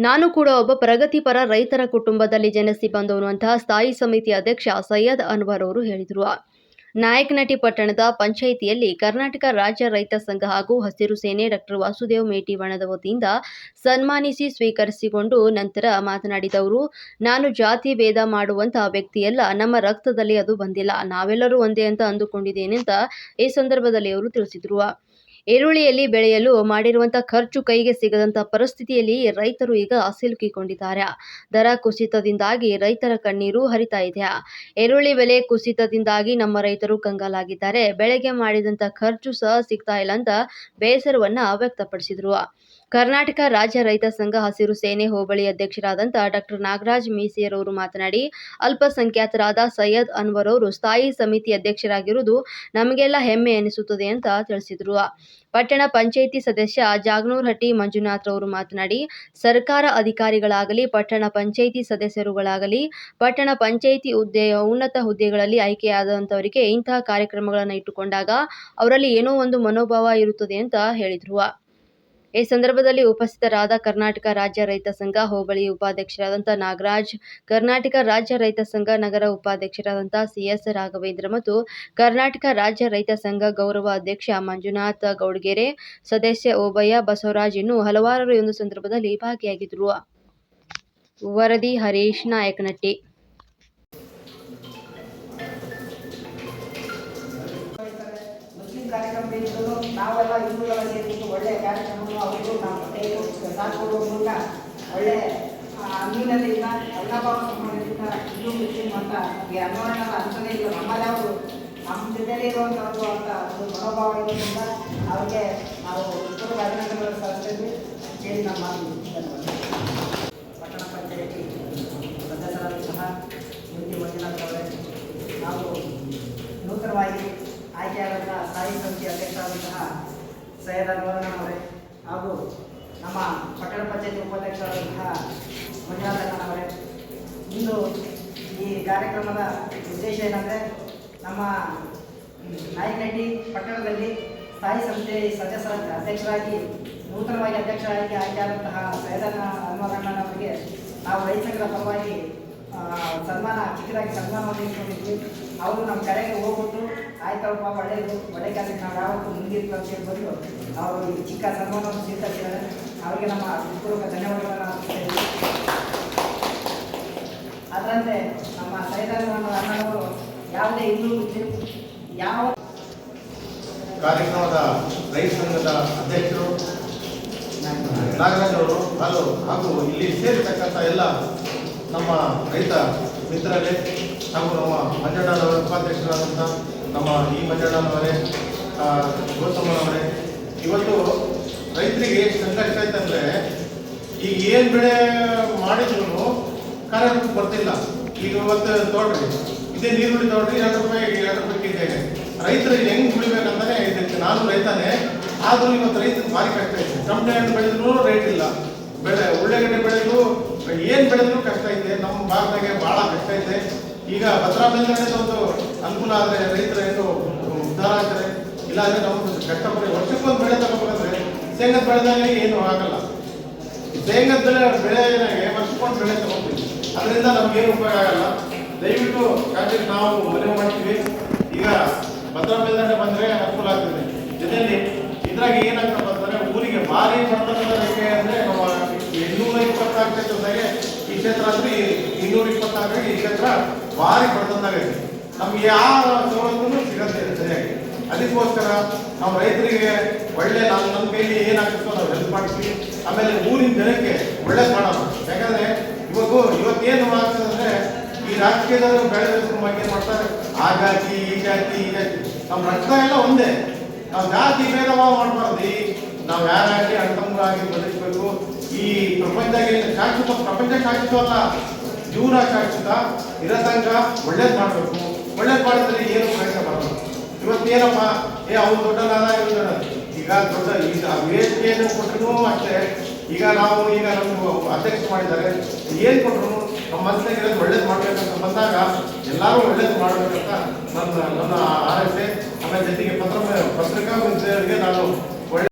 ನಾನು ಕೂಡ ಒಬ್ಬ ಪ್ರಗತಿಪರ ರೈತರ ಕುಟುಂಬದಲ್ಲಿ ಜನಿಸಿ ಬಂದವನು ಅಂತ ಸ್ಥಾಯಿ ಸಮಿತಿ ಅಧ್ಯಕ್ಷ ಸೈಯದ್ ಅನ್ವರ್ ಅವರು ಹೇಳಿದರು. ನಾಯಕನಟಿ ಪಟ್ಟಣದ ಪಂಚಾಯಿತಿಯಲ್ಲಿ ಕರ್ನಾಟಕ ರಾಜ್ಯ ರೈತ ಸಂಘ ಹಾಗೂ ಹಸಿರು ಸೇನೆ ಡಾಕ್ಟರ್ ವಾಸುದೇವ್ ಮೇಟಿವಾಣದ ವತಿಯಿಂದ ಸನ್ಮಾನಿಸಿ ಸ್ವೀಕರಿಸಿಕೊಂಡು ನಂತರ ಮಾತನಾಡಿದವರು ನಾನು ಜಾತಿ ಭೇದ ಮಾಡುವಂತಹ ವ್ಯಕ್ತಿಯಲ್ಲ, ನಮ್ಮ ರಕ್ತದಲ್ಲಿ ಅದು ಬಂದಿಲ್ಲ. ನಾವೆಲ್ಲರೂ ಒಂದೇ ಅಂತ ಅಂದುಕೊಂಡಿದ್ದೇನೆ ಅಂತ ಈ ಸಂದರ್ಭದಲ್ಲಿ ಅವರು ತಿಳಿಸಿದರು. ಈರುಳ್ಳಿಯಲ್ಲಿ ಬೆಳೆಯಲು ಮಾಡಿರುವಂತಹ ಖರ್ಚು ಕೈಗೆ ಸಿಗದಂತ ಪರಿಸ್ಥಿತಿಯಲ್ಲಿ ರೈತರು ಈಗ ಸಿಲುಕಿಕೊಂಡಿದ್ದಾರೆ ದರ ಕುಸಿತದಿಂದಾಗಿ ರೈತರ ಕಣ್ಣೀರು ಹರಿತಾ ಇದೆ. ಈರುಳ್ಳಿ ಬೆಲೆ ಕುಸಿತದಿಂದಾಗಿ ನಮ್ಮ ರೈತರು ಕಂಗಾಲಾಗಿದ್ದಾರೆ. ಬೆಳೆಗೆ ಮಾಡಿದಂತ ಖರ್ಚು ಸಹ ಸಿಗ್ತಾ ಇಲ್ಲ ಅಂತ ಬೇಸರವನ್ನ ವ್ಯಕ್ತಪಡಿಸಿದರು. ಕರ್ನಾಟಕ ರಾಜ್ಯ ರೈತ ಸಂಘ ಹಸಿರು ಸೇನೆ ಹೋಬಳಿ ಅಧ್ಯಕ್ಷರಾದಂಥ ಡಾಕ್ಟರ್ ನಾಗರಾಜ್ ಮೀಸಿಯರವರು ಮಾತನಾಡಿ, ಅಲ್ಪಸಂಖ್ಯಾತರಾದ ಸೈಯದ್ ಅನ್ವರ್ ಅವರು ಸ್ಥಾಯಿ ಸಮಿತಿ ಅಧ್ಯಕ್ಷರಾಗಿರುವುದು ನಮಗೆಲ್ಲ ಹೆಮ್ಮೆ ಎನಿಸುತ್ತದೆ ಅಂತ ತಿಳಿಸಿದರು. ಪಟ್ಟಣ ಪಂಚಾಯಿತಿ ಸದಸ್ಯ ಜಾಗನೂರ್ಹಟ್ಟಿ ಮಂಜುನಾಥ್ ಅವರು ಮಾತನಾಡಿ, ಸರ್ಕಾರ ಅಧಿಕಾರಿಗಳಾಗಲಿ, ಪಟ್ಟಣ ಪಂಚಾಯಿತಿ ಸದಸ್ಯರುಗಳಾಗಲಿ, ಪಟ್ಟಣ ಪಂಚಾಯಿತಿ ಹುದ್ದೆ ಉನ್ನತ ಹುದ್ದೆಗಳಲ್ಲಿ ಆಯ್ಕೆಯಾದಂಥವರಿಗೆ ಇಂತಹ ಕಾರ್ಯಕ್ರಮಗಳನ್ನು ಇಟ್ಟುಕೊಂಡಾಗ ಅವರಲ್ಲಿ ಏನೋ ಒಂದು ಮನೋಭಾವ ಇರುತ್ತದೆ ಅಂತ ಹೇಳಿದರು. ಈ ಸಂದರ್ಭದಲ್ಲಿ ಉಪಸ್ಥಿತರಾದ ಕರ್ನಾಟಕ ರಾಜ್ಯ ರೈತ ಸಂಘ ಹೋಬಳಿ ಉಪಾಧ್ಯಕ್ಷರಾದಂಥ ನಾಗರಾಜ್, ಕರ್ನಾಟಕ ರಾಜ್ಯ ರೈತ ಸಂಘ ನಗರ ಉಪಾಧ್ಯಕ್ಷರಾದಂಥ ಸಿಎಸ್ ರಾಘವೇಂದ್ರ ಮತ್ತು ಕರ್ನಾಟಕ ರಾಜ್ಯ ರೈತ ಸಂಘ ಗೌರವ ಅಧ್ಯಕ್ಷ ಮಂಜುನಾಥ ಗೌಡ್ಗೆರೆ, ಸದಸ್ಯ ಓಬಯ್ಯ ಬಸವರಾಜ್ ಇನ್ನೂ ಹಲವಾರು ಒಂದು ಸಂದರ್ಭದಲ್ಲಿ ಭಾಗಿಯಾಗಿದ್ದರು. ವರದಿ ಹರೀಶ್ ನಾಯಕನಟ್ಟಿ. ನಾವೆಲ್ಲ ಕಾರ್ಯಕ್ರಮವನ್ನು ಅವರಿಗೂ ನಾವು ಕೈ ಸಾಥ್ ಮೂಲಕ ಒಳ್ಳೆ ಆ, ಅನ್ಯೂನ್ಯತೆಯಿಂದ ಅಲ್ಲಭಾವ ಸಂಬಂಧದಿಂದ ಹಿಂದೂ ಮುಸ್ಲಿಂ ಅಂತ ನಮಗೆ ಅನ್ವಯನ ಅಂತಲೇ ಇಲ್ಲ ನಮ್ಮಲ್ಲಿ ಅವರು ನಮ್ಮ ಜೊತೆಲೇ ಇರುವಂಥದ್ದು ಅಂತ ಒಂದು ಮನೋಭಾವ ಇರೋದ್ರಿಂದ ಅವರಿಗೆ ನಾವು ಉತ್ತರ ಅಭಿನಂದನೆಗಳು ಸಲ್ಲಿಸ್ತೀವಿ ಹೇಳಿ ನಮ್ಮ. ಪಟ್ಟಣ ಪಂಚಾಯಿತಿ ಸದಸ್ಯರಾದ ಸಹ ಯುವತಿ ಮಂಜುನಾಥ್ ಅವರೇ ಹಾಗೂ ನೂತನವಾಗಿ ಆಯ್ಕೆಯಾದಂತಹ ಸ್ಥಾಯಿ ಸಮಿತಿ ಅಧ್ಯಕ್ಷರಾದಂತಹ ಸೈಯದ್ ಅವರೇ ಹಾಗೂ ನಮ್ಮ ಪಟ್ಟಣ ಪಂಚಾಯತಿ ಉಪಾಧ್ಯಕ್ಷರಾದಂತಹ ಮಂಜುನಾಥಣ್ಣವರೇ ಇಂದು ಈ ಕಾರ್ಯಕ್ರಮದ ಉದ್ದೇಶ ಏನಂದರೆ ನಮ್ಮ ನಾಯಕನಹಟ್ಟಿ ಪಟ್ಟಣದಲ್ಲಿ ಸ್ಥಾಯಿ ಸಂಸ್ಥೆ ಸದಸ್ಯರ ಅಧ್ಯಕ್ಷರಾಗಿ, ನೂತನವಾಗಿ ಅಧ್ಯಕ್ಷರಾಗಿ ಆಯ್ಕೆಯಾದಂತಹ ಸೈದಣ್ಣ ಅನ್ವರಣ್ಣನವರಿಗೆ ನಾವು ರೈತರ ಪರವಾಗಿ ಸನ್ಮಾನ, ಚಿಕ್ಕದಾಗಿ ಸನ್ಮಾನವನ್ನು ಇಟ್ಕೊಂಡಿದ್ವಿ ಅವರು ನಮ್ಮ ಕಡೆಗೆ ಹೋಗ್ಬಿಟ್ಟು, ಆಯ್ತಪ್ಪ ಒಳ್ಳೆಯದು ಒಳ್ಳೆ ಕೆಲಸಕ್ಕೆ ನಾವು ಯಾವತ್ತೂ ಮುಂದಿರ್ತೀವಿ ಅಂತ ಹೇಳಿ ಬಂದು ಅವರು ಚಿಕ್ಕ ಸ್ವೀಕರಿಸಿದ್ದಾರೆ ಅವರಿಗೆ ನಮ್ಮ ಹೃತ್ಪೂರ್ವಕ ಧನ್ಯವಾದಗಳನ್ನು ಅದರಂತೆ ನಮ್ಮ ಸೈದಾನ ಅಣ್ಣನವರು ಯಾವುದೇ ಹಿಂದೂ ಯಾವ ಕಾರ್ಯಕ್ರಮದ ರೈತ ಸಂಘದ ಅಧ್ಯಕ್ಷರು ನಾಗರಾಜ್ ಅವರು ಹಾಗೂ ಹಾಗೂ ಇಲ್ಲಿ ಸೇರಿರ್ತಕ್ಕಂಥ ಎಲ್ಲ ನಮ್ಮ ರೈತ ಮಿತ್ರರೇ ಹಾಗೂ ನಮ್ಮ ಮಂಜಣ್ಣನವರ ಉಪಾಧ್ಯಕ್ಷರಾದಂಥ ನಮ್ಮ ಈ ಮಂಜಣ್ಣನವರೇ ಆ, ಗೌತಮನವರೇ ಇವತ್ತು ರೈತರಿಗೆ ಐತಂದ್ರೆ ಈಗ ಏನು ಬೆಳೆ ಮಾಡಿದ್ರು ಕಾರ್ಯಕ್ರಮಕ್ಕೆ ಬರ್ತಿಲ್ಲ. ಈಗ ಇವತ್ತು ತೋಡ್ರಿ, ಇದೇ ನೀರುಳ್ಳಿ ತೋಡ್ರಿ, ಎರಡು ರೂಪಾಯಿ ಎರಡು ರೂಪಾಯಿ ಇದೆ. ರೈತರಿಗೆ ಹೆಂಗ್ ಉಳಿಬೇಕಂತಾನೆ ಇದಕ್ಕೆ ನಾನು ರೈತನೇ, ಆದ್ರೂ ಇವತ್ತು ರೈತನ ಭಾರಿ ಕಷ್ಟ ಐತೆ. ಕಂಪನಿ ಹಣ್ಣು ಬೆಳೆದ್ರು ರೇಟ್ ಇಲ್ಲ. ಬೆಳೆ, ಉಳ್ಳಾಗಡ್ಡೆ ಬೆಳೆದ್ರು ಏನ್ ಬೆಳೆದ್ರು ಕಷ್ಟ ಐತೆ. ನಮ್ಮ ಭಾಗದಾಗೆ ಬಹಳ ಕಷ್ಟ ಐತೆ. ಈಗ ಭದ್ರಾ ಮೇಲ್ಗಡೆ ಒಂದು ಅನುಕೂಲ ಆದ್ರೆ ರೈತರು ಏನು ಉದ್ಧಾರ ಆಗ್ತಾರೆ. ಇಲ್ಲಾಂದ್ರೆ ನಮ್ಗೆ ಕಷ್ಟಪಡಿ ವರ್ಷಕ್ಕೊಂದು ಬೆಳೆ ತಗೋಬೇಕಂದ್ರೆ, ಶೇಂಗದ ಬೆಳೆದಾಗ ಏನು ಆಗಲ್ಲ. ಶೇಂಗದ ಬೆಳೆ ವರ್ಷಕ್ಕೊಂದು ಬೆಳೆ ತಗೋತೀವಿ ಅದರಿಂದ ನಮ್ಗೇನು ಉಪಯೋಗ ಆಗಲ್ಲ. ದಯವಿಟ್ಟು ಯಾಕಂದ್ರೆ ನಾವು ಮನವಿ ಮಾಡ್ತೀವಿ. ಈಗ ಭದ್ರಾ ಮೇಲ್ದಂಡೆ ಬಂದರೆ ಅನುಕೂಲ ಆಗ್ತದೆ. ಜೊತೆಯಲ್ಲಿ ಇದ್ರಾಗ ಏನಾಗ್ತಪ್ಪ ಅಂತಂದ್ರೆ ಊರಿಗೆ ಭಾರಿ ರೇಖೆ ಅಂದರೆ ನಮ್ಮ ಇನ್ನೂರ ಇಪ್ಪತ್ನಾಲ್ಕು ಕ್ಷೇತ್ರದಾಗೆ ಈ ಕ್ಷೇತ್ರ ಅಂದ್ರೆ ಇನ್ನೂರ ಇಪ್ಪತ್ನಾಲ್ಕು ಈ ಕ್ಷೇತ್ರ ಭಾರಿ ಬರ್ತದಾಗೈತೆ ನಮ್ಗೆ ಯಾವ ಸವಲತ್ತೂ ಸಿಗತ್ತೆ ಸರಿಯಾಗಿ. ಅದಕ್ಕೋಸ್ಕರ ನಾವು ರೈತರಿಗೆ ಒಳ್ಳೆ ನಾವು ನಮ್ಮ ಕೈಲಿ ಏನಾಗುತ್ತೋ ನಾವು ಹೆಲ್ಪ್ ಮಾಡ್ತೀವಿ ಆಮೇಲೆ ಊರಿನ ಜನಕ್ಕೆ ಒಳ್ಳೆ ಮಾಡೋಣ ಯಾಕಂದ್ರೆ ಇವಾಗ ಇವತ್ತೇನು ಆಗ್ತದೆ ಅಂದ್ರೆ ಈ ರಾಜಕೀಯದವರು ಬೆಳೆದ ಬಗ್ಗೆ ಮಾಡ್ತಾರೆ? ಆ ಜಾತಿ ಈ ಜಾತಿ ಈ ಜಾತಿ ನಮ್ಮ ರಕ್ತ ಎಲ್ಲ ಒಂದೇ. ನಾವು ಜಾತಿ ಭೇದಭಾವ ಮಾಡಬಾರ್ದು. ನಾವು ಯಾರಾಗಿ ಅಣ್ತಮ್ಮರಾಗಿ ಬದುಕಬೇಕು. ಈ ಪ್ರಪಂಚದಾಗ ಶಾಶ್ವತ, ಪ್ರಪಂಚ ಶಾಶ್ವತವಲ್ಲ ಜೀವನ ಶಾಶ್ವತ, ಇರತಂಕ ಒಳ್ಳೇದು ಮಾಡಬೇಕು. ಒಳ್ಳೇದು ಮಾಡಿದ್ರೆ ಏನು ಪ್ರಯತ್ನ ಬರಲ್ಲ ಇವತ್ತೇನಪ್ಪ ಏ ಅವ್ನು ದೊಡ್ಡದಾದ ಈಗ ದೊಡ್ಡ, ಈಗ ವೇದಿಕೆಯನ್ನು ಕೊಟ್ಟರು ಅಷ್ಟೇ. ಈಗ ನಾವು ಈಗ ನಮ್ಮ ಅಧ್ಯಕ್ಷ ಮಾಡಿದ್ದಾರೆ. ಏನು ಕೊಟ್ಟರು ನಮ್ಮ ಮನಸ್ಸಿನಲ್ಲಿ ಒಳ್ಳೇದು ಮಾಡಬೇಕಂತ ಬಂದಾಗ ಎಲ್ಲರೂ ಒಳ್ಳೇದು ಮಾಡಬೇಕಂತ ನನ್ನ ನನ್ನ ಆರೈಕೆ. ಆಮೇಲೆ ಜೊತೆಗೆ ಪತ್ರ ಪತ್ರಿಕಾ ಮಂತ್ರಿಯವರಿಗೆ ನಾನು